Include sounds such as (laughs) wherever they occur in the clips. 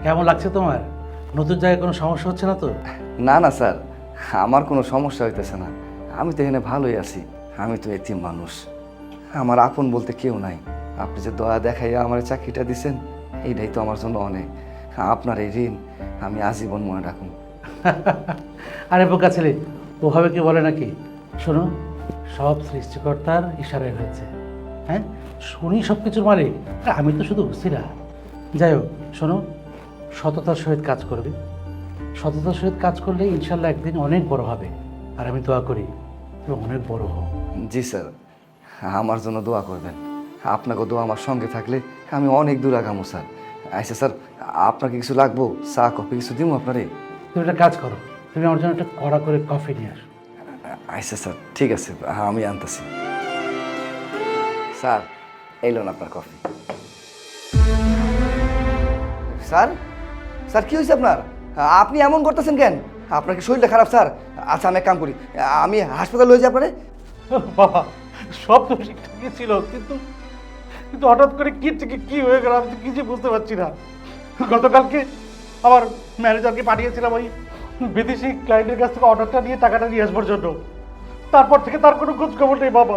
কেমন লাগছে তোমার? নতুন জায়গায় কোনো সমস্যা হচ্ছে না তো? না না স্যার। আমার কোনো সমস্যা হইতেছে না। আমি তো এখানে ভালোই আছি। আমি তো এতিম মানুষ। আমার আপন বলতে কেউ নাই। আপনি যে দয়া দেখাইয়া আমার চাকরিটা দিছেন এইটাই তো আমার জন্য অনেক। আপনার এই ঋণ আমি আজীবন মনে রাখুন। (laughs) আরে বোকা ছেলে ওভাবে কি বলে নাকি? শোনো সব সৃষ্টিকর্তার ইশারায় হয়েছে। হ্যাঁ? শুনি সব কিছুর মালিক। আর আমি তো শুধু হুসিরা যাই হোক শোনো সততার সহিত কাজ করবে। সততার সহিত কাজ করলে ইনশাল্লাহ একদিন অনেক বড় হবে। আর আমি দোয়া করি তুমি অনেক বড় হও। জি স্যার আমার জন্য দোয়া করবেন। আপনাকে দোয়া আমার সঙ্গে থাকলে আমি অনেক দূর আগামো স্যার। আচ্ছা স্যার আপনাকে কিছু লাগবো? চা কফি কিছু দিব আপনারে? তুমি একটা কাজ করো তুমি আমার জন্য একটা কড়া করে কফি নিয়ে আসো। আচ্ছা স্যার ঠিক আছে হ্যাঁ আমি আনতেছি। স্যার এলো না আপনার কফি। স্যার? স্যার, কি হয়েছে আপনার? আপনি এমন করতেছেন কেন? আপনার কি শরীরটা খারাপ, স্যার? আচ্ছা আমি এক কাম করি। আমি হাসপাতালে লয়ে যাই আপনারে। বাবা, সব তো ঠিকঠাকই ছিল, কিন্তু কিন্তু হঠাৎ করে কি থেকে কি হয়ে গেল আমি তো কিছু বুঝতে পারছি না। গতকালকে আমার ম্যানেজারকে পাঠিয়েছিলাম ওই বিদেশি ক্লায়েন্টের কাছ থেকে অর্ডারটা নিয়ে টাকাটা নিয়ে আসবার জন্য। তারপর থেকে তার কোনো খোঁজ খবর নেই, বাবা।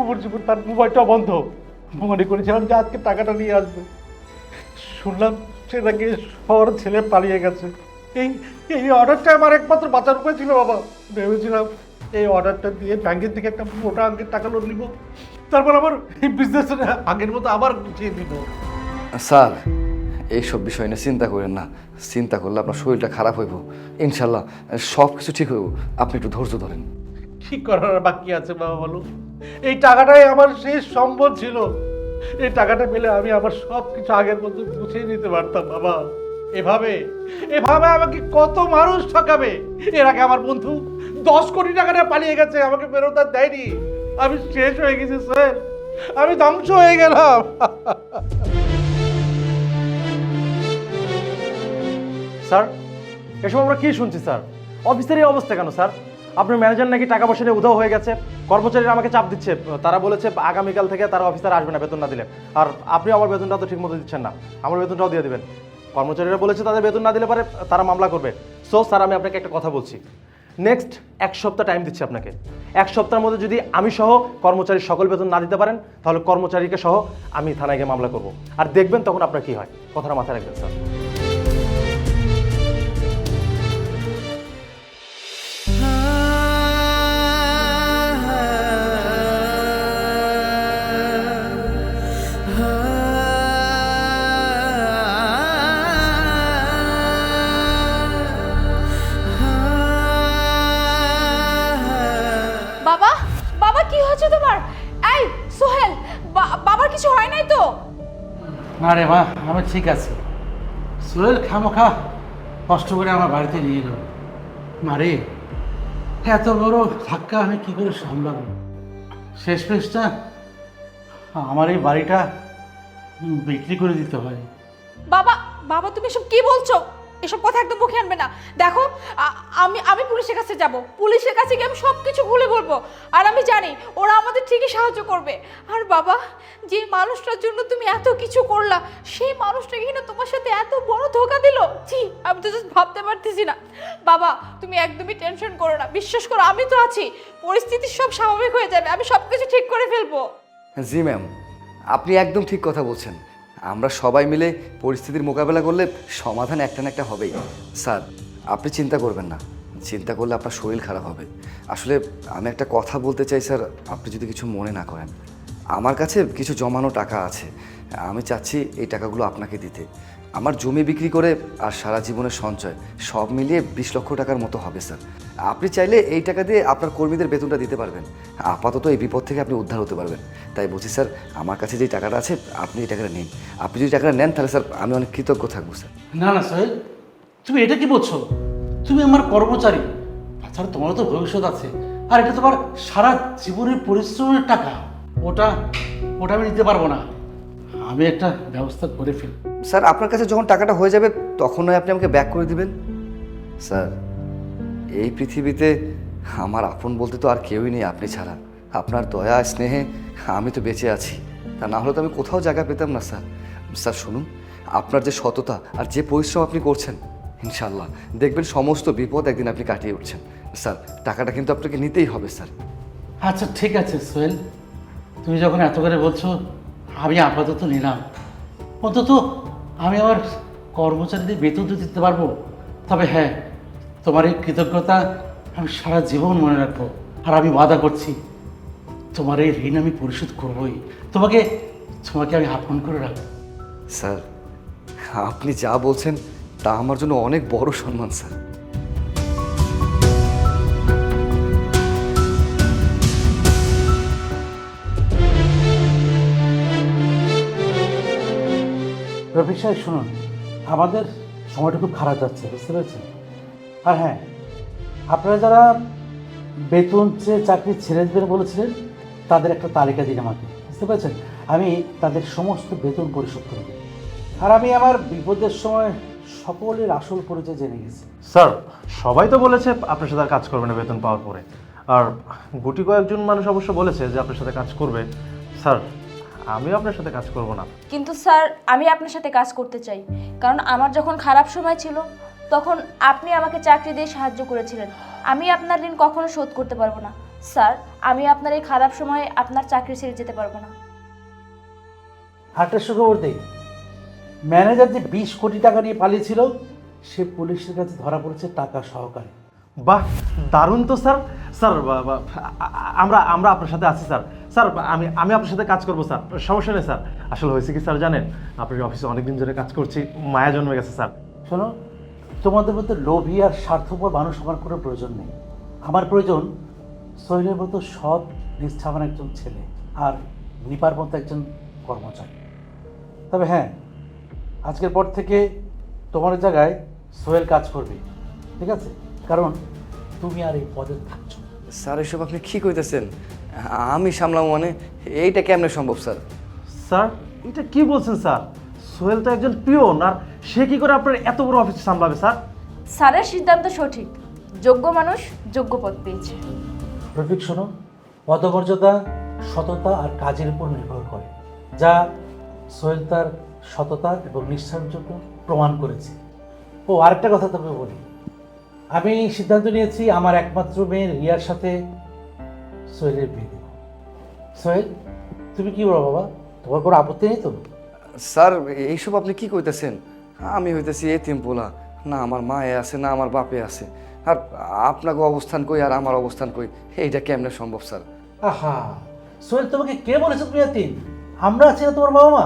উপর জীবন তার মোবাইলটা বন্ধ। মনে করেছিলাম যে আজকে টাকাটা নিয়ে আসবে। শুনলাম সে নাকি শহর ছেলে পালিয়ে গেছে। এই এই অর্ডারটা আমার একমাত্র বাঁচার উপায় ছিল বাবা। ভেবেছিলাম এই অর্ডারটা দিয়ে ব্যাংকের থেকে একটা মোটা অঙ্কের টাকা লোন নিব। তারপর আমার এই বিজনেস আগের মতো আবার গুছিয়ে দিব স্যার এইসব বিষয় নিয়ে চিন্তা করেন না। চিন্তা করলে আপনার শরীরটা খারাপ হইব। ইনশাল্লাহ সব কিছু ঠিক হইব। আপনি একটু ধৈর্য ধরেন। কি করার বাকি আছে বাবা বলো? এই টাকাটাই আমার শেষ সম্বল ছিল। এই টাকাটা পেলে আমি আমার সব কিছু আগের মতো গুছিয়ে নিতে পারতাম, বাবা। এভাবে এভাবে আমাকে কত মানুষ ঠকাবে? এর আগে আমার বন্ধু দশ কোটি টাকাটা পালিয়ে গেছে, আমাকে ফেরত আর দেয়নি। আমি শেষ হয়ে গেছি, স্যার। আমি ধ্বংস হয়ে গেলাম। স্যার, এসব আমরা কি শুনছি, স্যার? অফিসের এই অবস্থা কেন, স্যার? আপনার ম্যানেজার নাকি টাকা পয়সা নিয়ে উধাও হয়ে গেছে। কর্মচারীরা আমাকে চাপ দিচ্ছে। তারা বলেছে, আগামীকাল থেকে তারা অফিসার আসবে না বেতন না দিলে। আর আপনি আমার বেতনটা তো ঠিক মতো দিচ্ছেন না। আমার বেতনটাও দিয়ে দেবেন। কর্মচারীরা বলেছে, তাদের বেতন না দিলে পারে তারা মামলা করবে। সো স্যার, আমি আপনাকে একটা কথা বলছি। নেক্সট এক সপ্তাহ টাইম দিচ্ছি আপনাকে। এক সপ্তাহের মধ্যে যদি আমি সহ কর্মচারীর সকল বেতন না দিতে পারেন, তাহলে কর্মচারীকে সহ আমি থানায় গিয়ে মামলা করব। আর দেখবেন তখন আপনার কি হয়। কথাটা মাথায় রাখবেন, স্যার। তো? না রে মা আমি ঠিক আছি। সোহেল খামোখা কষ্ট করে আমার বাড়িতে নিয়ে এলো। মারে এত বড় ধাক্কা আমি কী করে সামলাবো? শেষ পেশটা আমার এই বাড়িটা বিক্রি করে দিতে হয়। বাবা বাবা তুমি সব কি বলছো? এসব কথা একদম মুখে আনবে না। দেখো আমি আমি পুলিশের কাছে যাব। পুলিশের কাছে গিয়ে আমি সব কিছু খুলে বলব। আর আমি জানি, ওরা আমাদের ঠিকই সাহায্য করবে। আর বাবা, যে মানুষটার জন্য তুমি এত কিছু করলা, সেই মানুষটা কিনা তোমার সাথে এত বড় ধোকা দিল? জি আমি তো জাস্ট ভাবতে পারতেছি না। বাবা, তুমি একদমই টেনশন করো না। বিশ্বাস করো, আমি তো আছি। পরিস্থিতি সব স্বাভাবিক হয়ে যাবে। আমি সব কিছু ঠিক করে ফেলব। জি ম্যাম আপনি একদম ঠিক কথা বলছেন। আমরা সবাই মিলে পরিস্থিতির মোকাবেলা করলে সমাধান একটা না একটা হবেই। স্যার, আপনি চিন্তা করবেন না। চিন্তা করলে আপনার শরীর খারাপ হবে। আসলে আমি একটা কথা বলতে চাই, স্যার। আপনি যদি কিছু মনে না করেন। আমার কাছে কিছু জমানো টাকা আছে। আমি চাচ্ছি এই টাকাগুলো আপনাকে দিতে। আমার জমি বিক্রি করে আর সারা জীবনের সঞ্চয়, সব মিলিয়ে বিশ লক্ষ টাকার মতো হবে, স্যার। আপনি চাইলে এই টাকা দিয়ে আপনার কর্মীদের বেতনটা দিতে পারবেন। আপাতত এই বিপদ থেকে আপনি উদ্ধার হতে পারবেন। তাই বলছি, স্যার, আমার কাছে যে টাকাটা আছে, আপনি এই টাকাটা নিন। আপনি যদি টাকাটা নেন, তাহলে, স্যার, আমি অনেক কৃতজ্ঞ থাকব, স্যার। না না, স্যার, তুমি এটা কি বলছো? তুমি আমার কর্মচারী, তাছাড়া তোমারও তো ভবিষ্যৎ আছে। আর এটা তোমার সারা জীবনের পরিশ্রমের টাকা। ওটা ওটা আমি নিতে পারব না। আমি একটা ব্যবস্থা করে ফেলব স্যার আপনার কাছে যখন টাকাটা হয়ে যাবে তখন নয় আপনি আমাকে ব্যাক করে দিবেন। স্যার এই পৃথিবীতে আমার আপন বলতে তো আর কেউই নেই আপনি ছাড়া। আপনার দয়া স্নেহে আমি তো বেঁচে আছি। তা না হলে তো আমি কোথাও জায়গা পেতাম না স্যার। স্যার শুনুন আপনার যে সততা আর যে পরিশ্রম আপনি করছেন ইনশাল্লাহ দেখবেন সমস্ত বিপদ একদিন আপনি কাটিয়ে উঠছেন। স্যার টাকাটা কিন্তু আপনাকে নিতেই হবে স্যার। আচ্ছা ঠিক আছে সোহেল। তুমি যখন এত করে বলছো, আমি আপাতত নিলাম। অন্তত আমি আমার কর্মচারীদের বেতন তো দিতে পারব। তবে হ্যাঁ তোমার এই কৃতজ্ঞতা আমি সারা জীবন মনে রাখব, আর আমি ওয়াদা করছি। তোমার এই ঋণ আমি পরিশোধ করবোই। তোমাকে তোমাকে আমি আপন করে রাখব। স্যার, আপনি যা বলছেন তা আমার জন্য অনেক বড় সম্মান, স্যার। রফিক সাহেব, শুনুন, আমাদের সময়টা খুব খারাপ যাচ্ছে, বুঝতে পেরেছেন? আর হ্যাঁ আপনারা যারা বেতন চেয়ে চাকরি ছেড়ে দেবেন বলেছিলেন, তাদের একটা তালিকা দিন আমাকে, বুঝতে পেরেছেন? আমি তাদের সমস্ত বেতন পরিশোধ করব আর আমি আমার বিপদের সময় সকলের আসল পরিচয় জেনে গেছি। স্যার, সবাই তো বলেছে আপনার সাথে আর কাজ করবে না বেতন পাওয়ার পরে। আর গুটি কয়েকজন মানুষ অবশ্য বলেছে যে আপনার সাথে কাজ করবে। স্যার আমিও আপনার সাথে কাজ করব না। কিন্তু স্যার আমি আপনার সাথে কাজ করতে চাই। কারণ আমার যখন খারাপ সময় ছিল তখন আপনি আমাকে চাকরি দিয়ে সাহায্য করেছিলেন। আমি আপনার ঋণ কখনো শোধ করতে পারব না। স্যার আমি আপনার এই খারাপ সময়ে আপনার চাকরি ছেড়ে যেতে পারব না। আরেকটা সুখবর দেই। ম্যানেজার যে বিশ কোটি টাকা নিয়ে পালিয়েছিল সে পুলিশের কাছে ধরা পড়েছে টাকা সহকারে। বাহ দারুণ তো স্যার। স্যার আমরা আমরা আপনার সাথে আছি, স্যার। স্যার, আমি আমি আপনার সাথে কাজ করব, স্যার। সমস্যা নেই, স্যার। আসলে হয়েছে কি, স্যার, জানেন? আপনার অফিসে অনেকদিন ধরে কাজ করছি, মায়া জন্মে গেছে, স্যার। শোনো, তোমাদের মধ্যে লোভী আর স্বার্থপর মানুষ আমার কোনো প্রয়োজন নেই। আমার প্রয়োজন সোহেলের মতো সৎ, নিষ্ঠাবান একজন ছেলে আর নিপার মতো একজন কর্মচারী। তবে হ্যাঁ আজকের পর থেকে তোমার জায়গায় সোহেল কাজ করবে, ঠিক আছে? কারণ তুমি আর এই পদে থাকছো। স্যার এসব আপনি কী কইতেছেন? আমি সামলাম মানে এইটা কেমনে সম্ভব স্যার? স্যার এটা কি বলছেন স্যার? সোহেল তো একজন পিওন আর সে কি করে আপনার এত বড় অফিস সামলাবে স্যার? স্যারের সিদ্ধান্ত সঠিক। যোগ্য মানুষ যোগ্য পদ পেয়েছে। রফিক শোনো পদমর্যাদা সততা আর কাজের উপর নির্ভর করে যা সোহেল তার সততা এবং নিষ্ঠার প্রমাণ করেছে। ও আরেকটা কথা তোকে বলি আমি সিদ্ধান্ত নিয়েছি আমার একমাত্র মেয়ে রিয়ার সাথে সোহেলের বিয়ে দেব। সোহেল তুমি কি বলো বাবা? তোমার কোনো আপত্তি নেই তো? স্যার এইসব আপনি কি কইতেছেন? আমি হইতেছি এতিম পোলা। না আমার মায়ে আছে না আমার বাপে আছে। আর আপনাকে অবস্থান কই আর আমার অবস্থান কই? এইটা কেমনে সম্ভব স্যার? আহা সোহেল তোমাকে কে বলেছে তুমি তিন আমরা আছি না তোমার বাবা মা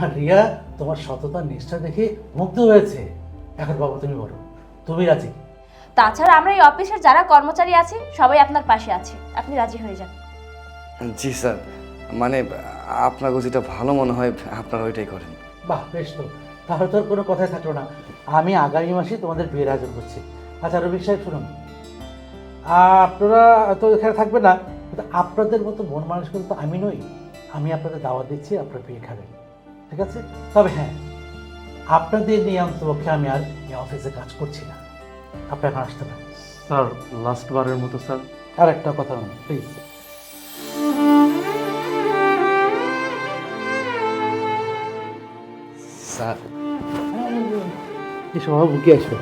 আর রিয়া তোমার সততা নিষ্ঠা দেখে মুগ্ধ হয়েছে। এখন বাবা তুমি বলো তুমি রাজি তাছাড়া আমরা এই অফিসের যারা কর্মচারী আছে সবাই আপনার পাশে আছে। আপনি রাজি হয়ে যান। জি স্যার মানে আপনার যেটা ভালো মনে হয় আপনারা ওইটাই করেন। বাহ বেশ তো। তাহলে তোর কোনো কথাই থাকল না। আমি আগামী মাসে তোমাদের বিয়ের আয়োজন করছি। আচ্ছা রবি সাহেব শুনুন। আপনারা তো এখানে থাকবেন না কিন্তু আপনাদের মতো মন মানুষ কিন্তু আমি নই। আমি আপনাদের দাওয়াত দিচ্ছি আপনারা বিয়ে খাবেন। ঠিক আছে? তবে হ্যাঁ আপনাদের নিয়ে অন্তপক্ষে আমি আর এই অফিসে কাজ করছি না। আপনি এখন আসতে পারেন। স্যার লাস্ট বারের মতো স্যার। আর একটা কথা প্লিজ স্যার। এসব বুকে আসবে